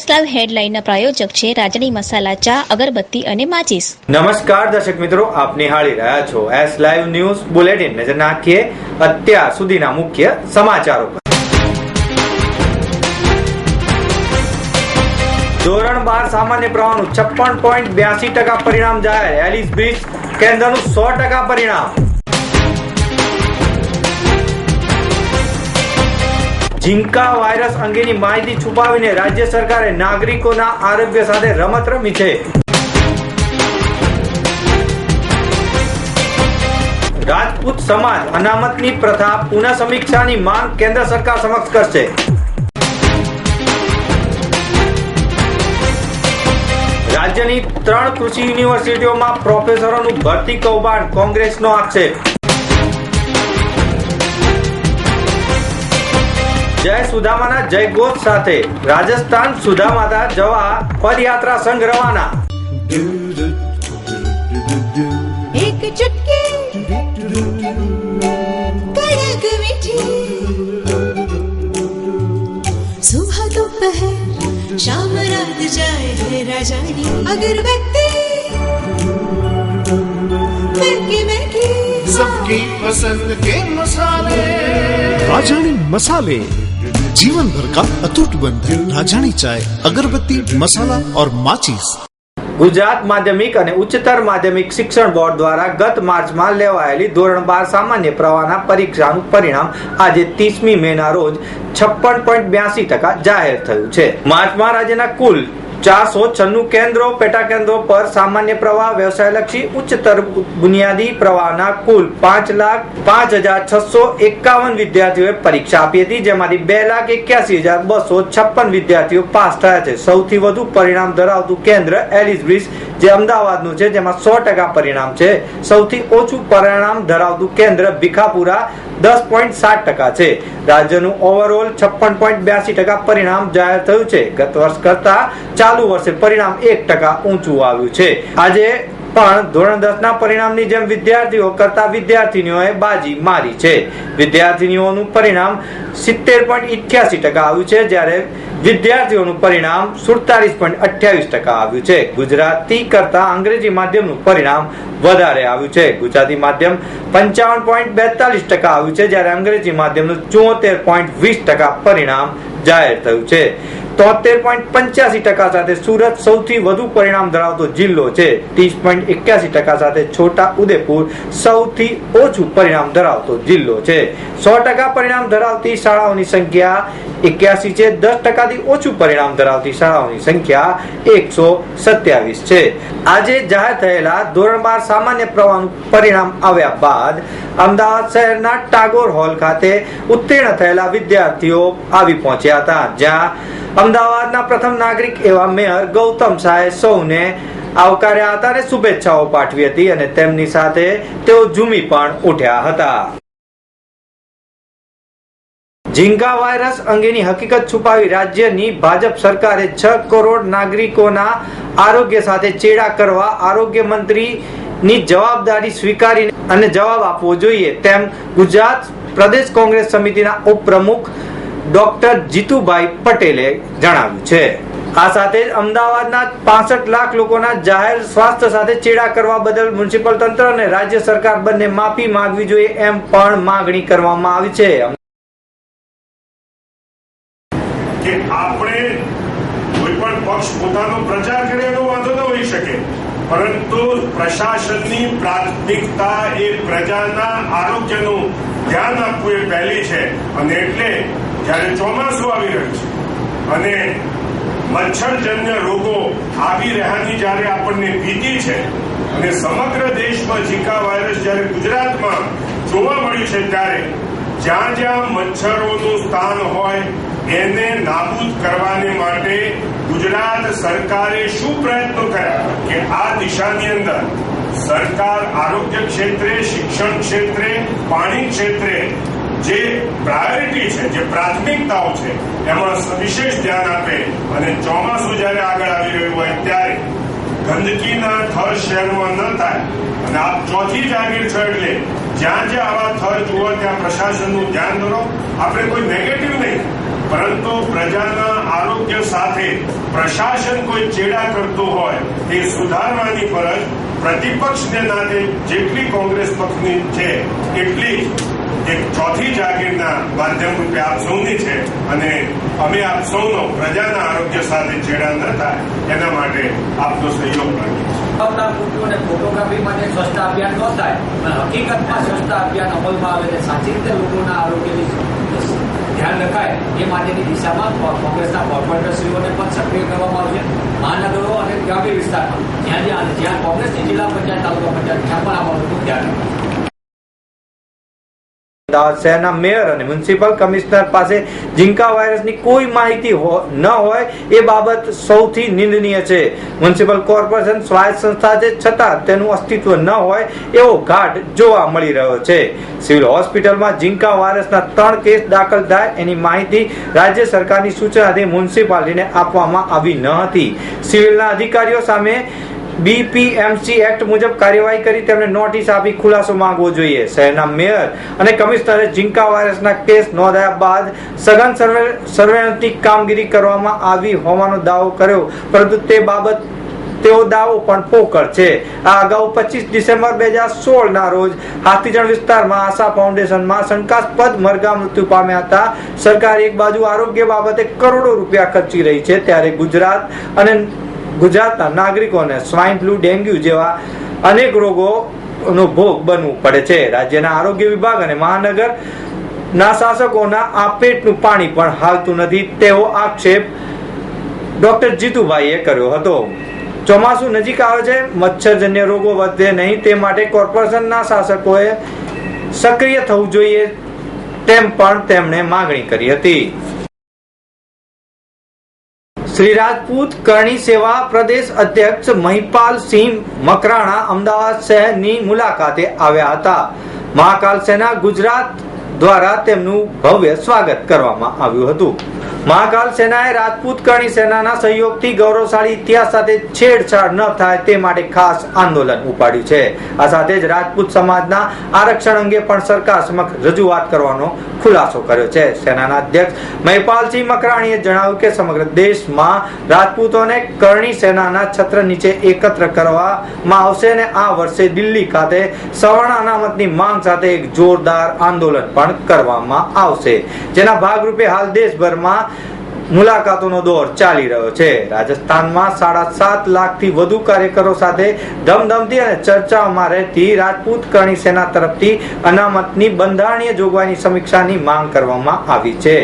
S club હેડલાઇનના પ્રાયોજક છે રાજની મસાલા ચા, અગરબત્તી અને માચીસ. નમસ્કાર દર્શક મિત્રો, આપ નિહાળી રહ્યા છો એસ લાઈવ ન્યૂઝ બુલેટિન નજર નાખીએ અત્યાર સુધીના મુખ્ય સમાચારો પર. ધોરણ બાર સામાન્ય પ્રવાહનું છપ્પન પોઈન્ટ બ્યાસી ટકા પરિણામ જાહેર. એલિસ બ્રિજ કેન્દ્રનું સો ટકા પરિણામ. ઝિંકા વાયરસ અંગેની માહિતી છુપાવીને રાજ્ય સરકારે નાગરિકોના આરોગ્ય સાથે રમત રમી છે. રાજપૂત સમાજ અનામતની પ્રથા પુનઃ સમીક્ષાની માંગ કેન્દ્ર સરકાર સમક્ષ કરશે. રાજ્યની ત્રણ કૃષિ યુનિવર્સિટીઓમાં પ્રોફેસરોનું ભરતી કૌભાંડ કોંગ્રેસનો આક્ષેપ. જય સુદામાના જયઘોષ સાથે રાજસ્થાન સુદામાતા જવા પદયાત્રા સંઘ રવાના एक चुटकी कड़क मीठी सुबह दोपहर शाम रात जाए है राजानी अगरबत्ती सबकी पसंद के मसाले राजानी मसाले जीवन भर का अटूट बंधन राजानी चाय अगरबत्ती मसाला और माचिस ગુજરાત માધ્યમિક અને ઉચ્ચતર માધ્યમિક શિક્ષણ બોર્ડ દ્વારા ગત માર્ચમાં લેવાયેલી ધોરણ બાર સામાન્ય પ્રવાહના પરીક્ષાનું પરિણામ આજે ત્રીસમી મેના રોજ છપ્પન પોઈન્ટ બ્યાસી ટકા જાહેર થયું છે માર્ચમાં રાજ્યના કુલ ચારસો છન્નું કેન્દ્રો, પેટા કેન્દ્રો પર સામાન્ય પ્રવાહ, વ્યવસાયલક્ષી ઉચ્ચતર બુનિયાદી પ્રવાહના કુલ પાંચ લાખ પાંચ હજાર છસો એકાવન વિદ્યાર્થીઓએ પરીક્ષા આપી હતી, જેમાંથી બે લાખ એક્યાસી હજાર બસો છપ્પન વિદ્યાર્થીઓ પાસ થયા છે. સૌથી વધુ પરિણામ ધરાવતું કેન્દ્ર એલિસ બ્રિજ જે અમદાવાદનું છે, જેમાં સો ટકા પરિણામ છે. સૌથી ઓછું પરિણામ ધરાવતું કેન્દ્ર ભીખાપુરા દસ પોઈન્ટ સાત ટકા છે. રાજ્યનું ઓવરઓલ છપ્પન પોઈન્ટ બ્યાસી ટકા પરિણામ જાહેર થયું છે. ગત વર્ષ કરતા ચાલુ વર્ષે પરિણામ એક ટકા ઊંચું આવ્યું છે. આજે પણ ધોરણ દસ ના પરિણામની જેમ વિદ્યાર્થીઓ કરતા વિદ્યાર્થીનીઓએ બાજી મારી છે. વિદ્યાર્થીનીઓનું પરિણામ સિત્તેર પોઈન્ટ ઇઠ્યાસી ટકા આવ્યું છે, જ્યારે વિદ્યાર્થીઓનું પરિણામ સુડતાલીસ પોઈન્ટ અઠ્યાવીસ ટકા આવ્યું છે. ગુજરાતી કરતા અંગ્રેજી માધ્યમનું પરિણામ વધારે આવ્યું છે. ગુજરાતી માધ્યમ પંચાવન પોઈન્ટ બેતાલીસ ટકા આવ્યું છે, જ્યારે અંગ્રેજી માધ્યમનું ચોતેર પોઈન્ટ વીસ ટકા પરિણામ જાહેર થયું છે. તોતેર પોઈન્ટ પંચ્યાસી ટકા સાથે સુરત સૌથી વધુ પરિણામ ધરાવતો જિલ્લો છે. ત્રીસ પોઈન્ટ એક્યાસી ટકા સાથે છોટા ઉદેપુર સૌથી ઓછું પરિણામ ધરાવતો જિલ્લો છે. સો ટકા પરિણામ ધરાવતી શાળાઓની સંખ્યા એક્યાસી છે. દસ ટકાથી ઓછું પરિણામ ધરાવતી શાળાઓની સંખ્યા એકસો સત્યાવીસ છે. આજે જાહેર થયેલા ધોરણ બાર સામાન્ય પ્રવાહનું પરિણામ આવ્યા બાદ અમદાવાદ શહેરના ટાગોર હોલ ખાતે ઉત્તીર્ણ થયેલા વિદ્યાર્થીઓ આવી પહોંચ્યા હતા, જ્યાં અમદાવાદના પ્રથમ નાગરિક એવા મેયર ગૌતમ શાહે સૌને આવકાર્યા હતા અને શુભેચ્છાઓ પાઠવી હતી અને તેમની સાથે તેઓ ઝૂમી પણ ઉઠ્યા હતા. ઝીંગા વાયરસ અંગેની હકીકત છુપાવી રાજ્યની ભાજપ સરકારે છ કરોડ નાગરિકોના આરોગ્ય સાથે ચેડા કરવા આરોગ્ય મંત્રીની જવાબદારી સ્વીકારી અને જવાબ આપવો જોઈએ તેમ ગુજરાત પ્રદેશ કોંગ્રેસ સમિતિના ઉપપ્રમુખ ડોક્ટર જીતુભાઈ પટેલે જણાવ્યું છે. આ સાથે અમદાવાદના પાસઠ લાખ લોકોના જાહેર સ્વાસ્થ્ય સાથે ચેડા કરવા બદલ મ્યુનિસિપલ તંત્ર અને રાજ્ય સરકાર બંને માફી માંગવી જોઈએ એમ પણ માંગણી કરવામાં આવી છે. કે આપણે કોઈ પણ પક્ષ પોતાનો પ્રચાર કરે એનો વાંધો ન હોઈ શકે. પરંતુ પ્રશાસનની પ્રાથમિકતા એ પ્રજાના આરોગ્યનું ધ્યાન આપવું એ પહેલી છે. અને એટલે જ્યારે ચોમાસું આવી રહ્યું છે અને મચ્છરજન્ય રોગો આવી રહ્યાની જ્યારે આપણને ભીતિ છે અને સમગ્ર દેશમાં ઝીકા વાયરસ જ્યારે ગુજરાતમાં જોવા મળ્યું છે ત્યારે જ્યાં જ્યાં મચ્છરોનું સ્થાન હોય એને નાબૂદ કરવાને માટે ગુજરાત સરકારે શું પ્રયત્નો કર્યા કે આ દિશાની અંદર સરકાર આરોગ્ય ક્ષેત્રે, શિક્ષણ ક્ષેત્રે, પાણી ક્ષેત્રે જે પ્રાયોરિટી છે, જે પ્રાથમિકતાઓ છે, એમાં વિશેષ ધ્યાન આપે અને ચોમાસું જ્યારે આગળ આવી રહ્યું હોય ત્યારે ગંદકીના થર શહેરમાં ન થાય અને આપ ચોથી જાગીર છો એટલે જ્યાં જ્યાં આવા થર જુઓ ત્યાં પ્રશાસનનું ધ્યાન દોરો આપણે કોઈ નેગેટિવ નહીં, પરંતુ પ્રજાના આરોગ્ય સાથે પ્રશાસન કોઈ ચેડા કરતું હોય તે સુધારવાની ફરજ પ્રતિપક્ષને નાતે જેટલી કોંગ્રેસ પક્ષની છે, એટલી જ ચોથી જાગીરના માધ્યમ રૂપે આપ સૌની છે અને અમે આપ સૌનો પ્રજાના આરોગ્ય સાથે છેડા ન થાય, એના માટે આપનો સહયોગ માંગીએ ફોટોગ્રાફી માટે સ્વચ્છતા અભિયાન ન પણ હકીકતમાં સ્વચ્છતા અભિયાન અમલમાં આવે અને સાચી રીતે લોકોના આરોગ્યની ધ્યાન રખાય એ માટેની દિશામાં કોંગ્રેસના કોર્પોરેટરશ્રીઓને પણ સક્રિય કરવામાં આવશે. મહાનગરો અને ગ્રામ્ય વિસ્તારમાં જ્યાં જ્યાં જ્યાં કોંગ્રેસની જિલ્લા પંચાયત, તાલુકા પંચાયત, ત્યાં પણ આ બાબતનું ધ્યાન રખાય શહેરના મેયર અને મ્યુનિસિપલ કમિશનર પાસે ઝીંકા વાયરસની કોઈ માહિતી ન હોય એ બાબત સૌથી નિંદનીય છે. મ્યુનિસિપલ કોર્પોરેશન સ્વાયત્ત સંસ્થા છે, છતાં તેનું અસ્તિત્વ ન હોય એવો ઘાટ જોવા મળી રહ્યો છે. સિવિલ હોસ્પિટલમાં ઝીંકા વાયરસના ત્રણ કેસ દાખલ થાય એની માહિતી રાજ્ય સરકારની સૂચનાથી મ્યુનિસિપાલિટીને આપવામાં આવી ન હતી. સિવિલના અધિકારીઓ સામે બીપીએમસી એક્ટ મુજબ કાર્યવાહી કરી તેમને નોટિસ આપી ખુલાસો માંગવો જોઈએ. શહેરના મેયર અને કમિશનરે ઝીંકા વાયરસના કેસ નોંધાયા બાદ સઘન સર્વે, સર્વેલન્સની કામગીરી કરવામાં આવી હોવાનો દાવો કર્યો. પરંતુ તે બાબત, તેઓ દાવો પણ પોકળ છે આ અગાઉ પચીસ ડિસેમ્બર બે હજાર સોળ ના રોજ હાથીજણ વિસ્તારમાં આશા ફાઉન્ડેશનમાં શંકાસ્પદ મરઘા મૃત્યુ પામ્યા હતા. સરકાર એક બાજુ આરોગ્ય બાબતે કરોડો રૂપિયા ખર્ચી રહી છે, ત્યારે ગુજરાત અને ગુજરાતના નાગરિકોને સ્વાઇન ફ્લુ, ડેન્ગ્યુ જેવા અનેક રોગોનો ભોગ બનવું પડે છે. રાજ્યના આરોગ્ય વિભાગ અને મહાનગર ના શાસકોના આ પેટનું પાણી પણ હાલતું નથી. તેવો આક્ષેપ ડોક્ટર જીતુભાઈએ કર્યો હતો. ચોમાસું નજીક આવે છે. મચ્છરજન્ય રોગો વધે નહીં તે માટે કોર્પોરેશનના શાસકોએ સક્રિય થવું જોઈએ તેમ પણ તેમણે માગણી કરી હતી. શ્રી રાજપૂત કરણી સેવા પ્રદેશ અધ્યક્ષ મહિપાલ સિંહ મકરાણા અમદાવાદ શહેરની મુલાકાતે આવ્યા હતા. મહાકાલ સેના ગુજરાત દ્વારા તેમનું ભવ્ય સ્વાગત કરવામાં આવ્યું હતું. મહાકાલ સેનાએ રાજપૂત કરણી સેનાના સહયોગથી ગૌરવશાળી ઇતિહાસ સાથે છેડછાડ ન થાય તે માટે ખાસ આંદોલન ઉપાડ્યું છે. આ સાથે જ રાજપૂત સમાજના આરક્ષણ અંગે પણ સરકાર સમક્ષ રજૂઆત કરવાનો ખુલાસો કર્યો છે. સેનાના અધ્યક્ષ મહિપાલસિંહ મકરાણીએ જણાવ્યું કે સમગ્ર દેશમાં રાજપૂતોને કરણી સેનાના છત્ર નીચે એકત્ર કરવામાં આવશે અને આ વર્ષે દિલ્હી ખાતે સવર્ણ અનામતની માંગ સાથે એક જોરદાર આંદોલન પણ કરવામાં આવશે જેના ભાગરૂપે હાલ દેશભરમાં મુલાકાતોનો દોર ચાલી રહ્યો છે રાજસ્થાનમાં સાડા સાત લાખ થી વધુ કાર્યકરો સાથે ધમધમતી અને ચર્ચાઓમાં રહેતી રાજપૂત કરણી સેના તરફથી અનામતની બંધારણીય જોગવાઈની સમીક્ષાની માંગ કરવામાં આવી છે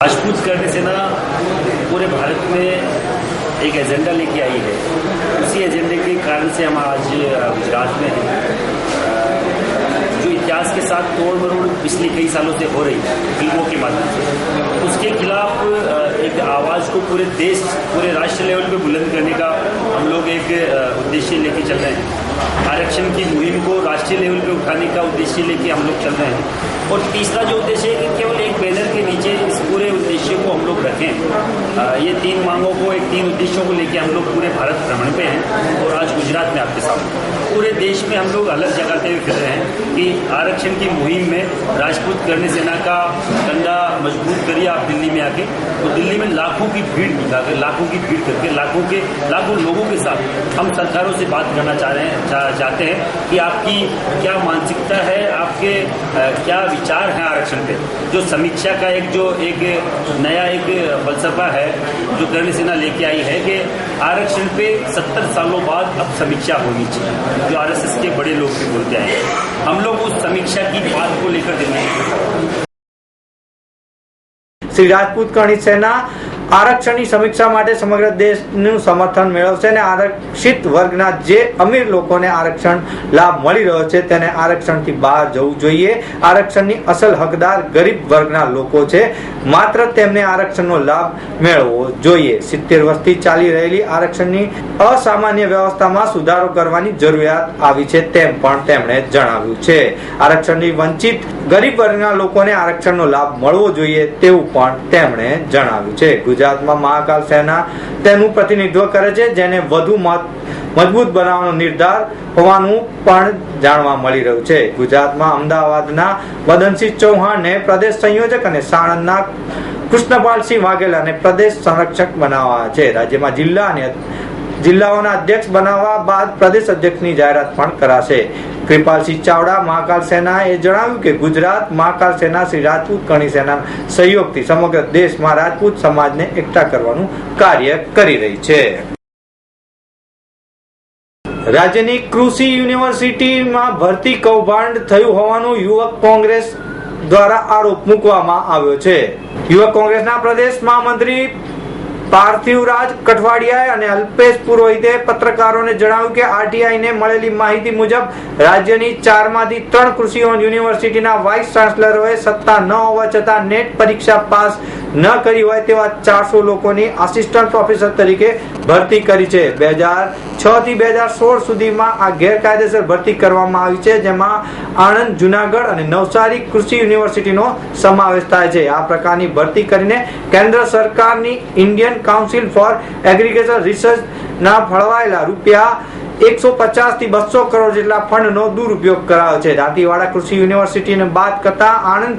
राजपूत करने से ना पूरे भारत में एक एजेंडा लेके आई है उसी एजेंडे के कारण से हम आज अ, गुजरात में हैं इतिहास के साथ तोड़ मरोड़ पिछले कई सालों से हो रही है फ़िल्मों के माध्यम से। उसके खिलाफ एक आवाज़ को पूरे देश, पूरे राष्ट्र लेवल पे बुलंद करने का हम लोग एक उद्देश्य लेके चल रहे हैं। आरक्षण की मुहिम को राष्ट्रीय लेवल पे उठाने का उद्देश्य लेके हम लोग चल रहे हैं। और तीसरा जो उद्देश्य है कि केवल एक बैनर के नीचे इस पूरे उद्देश्य को हम लोग रखें। ये तीन मांगों को, एक तीन उद्देश्यों को लेकर हम लोग पूरे भारत भ्रमण पे हैं और आज गुजरात में आपके सामने। पूरे देश में हम लोग अलग जगाते हुए फिर रहे हैं कि आरक्षण की मुहिम में राजपूत करनी सेना का डंडा मज़बूत करिए आप दिल्ली में आके। तो दिल्ली में लाखों की भीड़ निकाल लाखों की भीड़ करके लाखों के लाखों लोगों के साथ हम सरकारों से बात करना चाह रहे हैं चा, चाहते हैं कि आपकी क्या मानसिकता है आपके अ, क्या विचार हैं आरक्षण पे? जो समीक्षा का एक जो एक नया एक फलसफा है जो करणी सेना लेके आई है कि आरक्षण पे 70 सालों बाद अब समीक्षा होनी चाहिए। जो आरएसएस के बड़े लोग भी बोलते हैं। हम लोग उस समीक्षा की बात को लेकर दिल्ली श्री राजपूत कर्णी सेना આરક્ષણની સમીક્ષા માટે સમગ્ર દેશનું સમર્થન મેળવશે અને આરક્ષિત વર્ગના જે અમીર લોકોને આરક્ષણ લાભ મળી રહ્યો છે તેને આરક્ષણથી બહાર જવું જોઈએ. આરક્ષણની અસલ હકદાર ગરીબ વર્ગના લોકો છે. માત્ર તેમને આરક્ષણનો લાભ મેળવવો જોઈએ. સિત્તેર વર્ષથી ચાલી રહેલી આરક્ષણની અસામાન્ય વ્યવસ્થામાં સુધારો કરવાની જરૂરિયાત આવી છે તેમ પણ તેમણે જણાવ્યું છે. આરક્ષણની વંચિત ગરીબ વર્ગના લોકોને આરક્ષણનો લાભ મળવો જોઈએ તેવું પણ તેમણે જણાવ્યું છે. ગુજરાતમાં મહાકાલ સેના તેનું પ્રતિનિધિત્વ કરે છે, જેને વધુ મજબૂત બનાવવાનો નિર્ધાર હોવાનું પણ જાણવા મળી રહ્યું છે. ગુજરાતમાં અમદાવાદના મદનસિંહ ચૌહાણને પ્રદેશ સંયોજક અને સાણંદના કૃષ્ણપાલસિંહ વાઘેલાને પ્રદેશ સંરક્ષક બનાવવા છે. રાજ્યમાં જિલ્લા અને જિલ્લાઓના અધ્યક્ષ બનાવવા બાદ પ્રદેશ અધ્યક્ષની જાહેરાત પણ કરાશે. કૃપાલસિંહ ચાવડા, મહાકાલ સેનાએ જણાવ્યું કે ગુજરાત, મહાકાલ સેના શ્રી રાજપૂત, કરણી સેના સહયોગથી સમગ્ર દેશમાં રાજપૂત સમાજને એકઠા કરવાનું કાર્ય કરી રહી છે. રાજ્યની કૃષિ યુનિવર્સિટીમાં ભરતી કૌભાંડ થયું હોવાનું યુવક કોંગ્રેસ દ્વારા આરોપ મૂકવામાં આવ્યો છે. યુવક કોંગ્રેસના પ્રદેશ મહામંત્રી પાર્થિવરાજ કઠવાડિયાએ અને અલ્પેશ પુરોહિતે પત્રકારોને જણાવ્યું કે આરટીઆઈ ને મળેલી માહિતી મુજબ રાજ્યની ચારમાંથી ત્રણ કૃષિ યુનિવર્સિટીના વાઇસ ચાન્સલરોએ સત્તા ન હોવા છતાં નેટ પરીક્ષા પાસ ન કરી હોય તેવા ચારસો લોકોની આસિસ્ટન્ટ પ્રોફેસર તરીકે ભરતી કરી છે. બે હજાર છ થી બે હજાર સોળ સુધીમાં આ ગેરકાયદેસર ભરતી કરવામાં આવી છે, જેમાં આણંદ, જુનાગઢ અને નવસારી કૃષિ યુનિવર્સિટીનો સમાવેશ થાય છે. આ પ્રકારની ભરતી કરીને કેન્દ્ર સરકારની Indian council for agriculture research ના ફળવાયેલા રૂપિયા એકસો પચાસથી બસો કરોડ જેટલા ફંડનો દુરુપયોગ કરાયો છે. દાંતીવાડા કૃષિ યુનિવર્સિટીને બાદ કરતા આણંદ,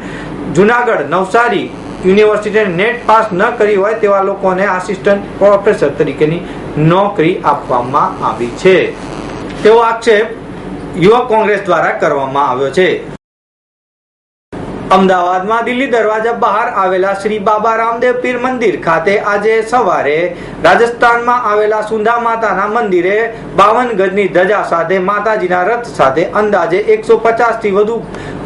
જુનાગઢ, નવસારી યુનિવર્સિટીને નેટ પાસ ન કરી હોય તેવા લોકોને આસિસ્ટન્ટ પ્રોફેસર તરીકેની નોકરી આપવામાં આવી છે. તેવો આક્ષેપ યુવક કોંગ્રેસ દ્વારા કરવામાં આવ્યો છે. અમદાવાદમાં દિલ્હી દરવાજા બહાર આવેલા શ્રી બાબા રામદેવ પીર મંદિર ખાતે આજે સવારે રાજસ્થાનમાં આવેલા સુંધા માતાના મંદિરે બાવન ગજની ધજા સાથે માતાજીના રથ સાથે અંદાજે એકસો થી વધુ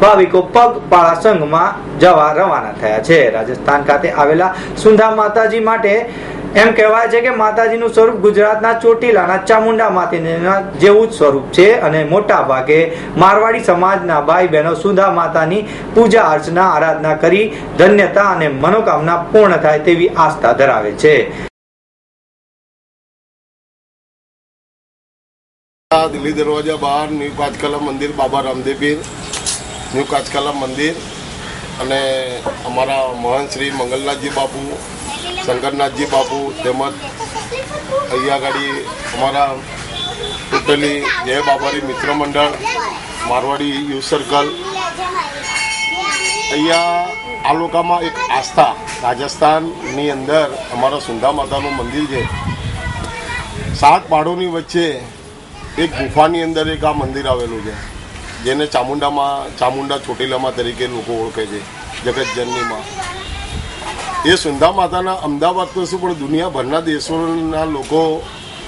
ભાવિકો પગપાળા સંઘમાં જવા રવાના થયા છે. રાજસ્થાન ખાતે આવેલા સુંધા માતાજી માટે એમ કહેવાય છે કે માતાજીનું સ્વરૂપ ગુજરાતના ચોટીલાના ચામુંડા માતાજીના જેવું જ સ્વરૂપ છે અને મોટા ભાગે મારવાડી સમાજના ભાઈ બહેનો સુધા માતાની પૂજા અર્ચના, આરાધના કરી ધન્યતા અને મનોકામના પૂર્ણ થાય તેવી આસ્થા ધરાવે છે. દિલ્હી દરવાજા બહાર ન્યૂ કાચકલા મંદિર, બાબા રામદેવ ન્યુ ન્યૂ કાચકલા મંદિર અને અમારા મહાન શ્રી મંગલનાથજી બાપુ શંકરનાથજી બાપુ તેમજ અહીંયા ગાડી અમારા ટોટલી જય બાબારી મિત્ર મંડળ, મારવાડી યુથ સર્કલ. અહીંયા આ લોકોમાં એક આસ્થા રાજસ્થાનની અંદર અમારા સુંધા માતાનું મંદિર છે. સાત પહાડોની વચ્ચે એક ગુફાની અંદર એક આ મંદિર આવેલું છે, જેને ચામુંડામાં, ચામુંડા ચોટીલામાં તરીકે લોકો ઓળખે છે, જગતજનનીમાં. એ સુંધા માતાના અમદાવાદ તો શું, પણ દુનિયાભરના દેશોના લોકો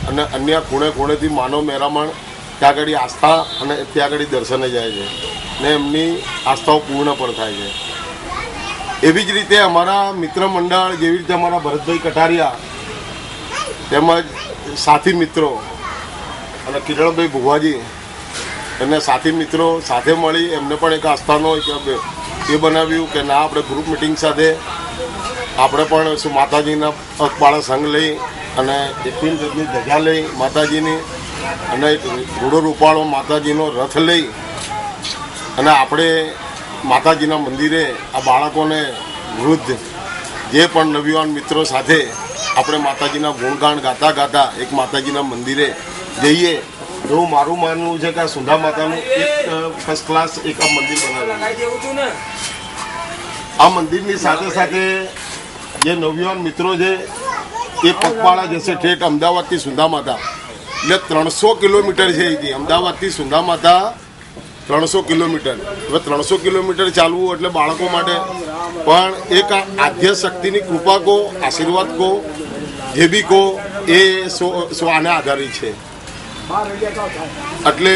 અને અન્ય ખૂણે ખૂણેથી માનવ મેરામણ ત્યાં આગળ આસ્થા અને ત્યાં આગળ દર્શને જાય છે ને એમની આસ્થાઓ પૂર્ણ પણ થાય છે. એવી જ રીતે અમારા મિત્ર મંડળ જેવી રીતે અમારા ભરતભાઈ કટારિયા તેમજ સાથી મિત્રો અને કિરણભાઈ ભુવાજી અને સાથી મિત્રો સાથે મળી એમને પણ એક આસ્થાનો એક એ બનાવ્યું કે ના, આપણે ગ્રુપ મિટિંગ સાથે આપણે પણ શું માતાજીના પગપાળા સંઘ લઈ અને એકવીસ ગજની ધજા લઈ માતાજીની અને એક ઘોડો રૂપાળો માતાજીનો રથ લઈ અને આપણે માતાજીના મંદિરે આ બાળકોને વૃદ્ધ જે પણ નવયુવાન મિત્રો સાથે આપણે માતાજીના ગુણગાન ગાતા ગાતા એક માતાજીના મંદિરે જઈએ એવું મારું માનવું છે કે આ સુંધા માતાનું એક ફર્સ્ટ ક્લાસ એક આ મંદિર બનાવેલું આ મંદિરની સાથે સાથે જે નવયુવાન મિત્રો છે, એ પગપાળા જશે ઠેઠ અમદાવાદથી સુંધામાતા એટલે ત્રણસો કિલોમીટર છે અહીંથી અમદાવાદથી સુંધામાતા ત્રણસો કિલોમીટર. હવે ત્રણસો કિલોમીટર ચાલવું એટલે બાળકો માટે. પણ એક આધ્ય શક્તિની કૃપા કો આશીર્વાદ કો જે બી કો એ સો આને આધારિત છે. એટલે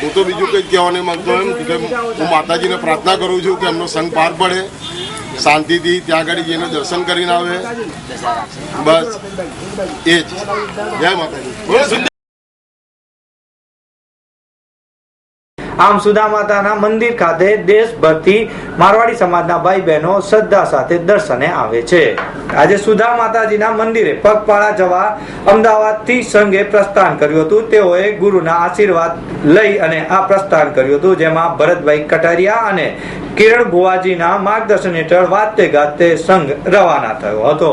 હું તો બીજું કંઈ કહેવા નહીં માગતો એમ, કે હું માતાજીને પ્રાર્થના કરું છું કે એમનો સંઘ પાર પડે. શાંતિથી ત્યાં આગળ જઈને દર્શન કરીને આવે. બસ. એ જ. જય માતાજી. આમ સુધા માતાના મંદિર ખાતે દેશભરથી મારવાડી સમાજના ભાઈ બહેનો શ્રદ્ધા સાથે દર્શને આવે છે. આજે સુધા માતાજીના મંદિરે પગપાળા જવા અમદાવાદથી સંઘે પ્રસ્થાન કર્યું હતું. તેઓએ ગુરુના આશીર્વાદ લઈ અને આ પ્રસ્થાન કર્યું હતું, જેમાં ભરતભાઈ કટારિયા અને કિરણ ભુવાજીના માર્ગદર્શન હેઠળ વાતે ગાતે સંઘ રવાના થયો હતો.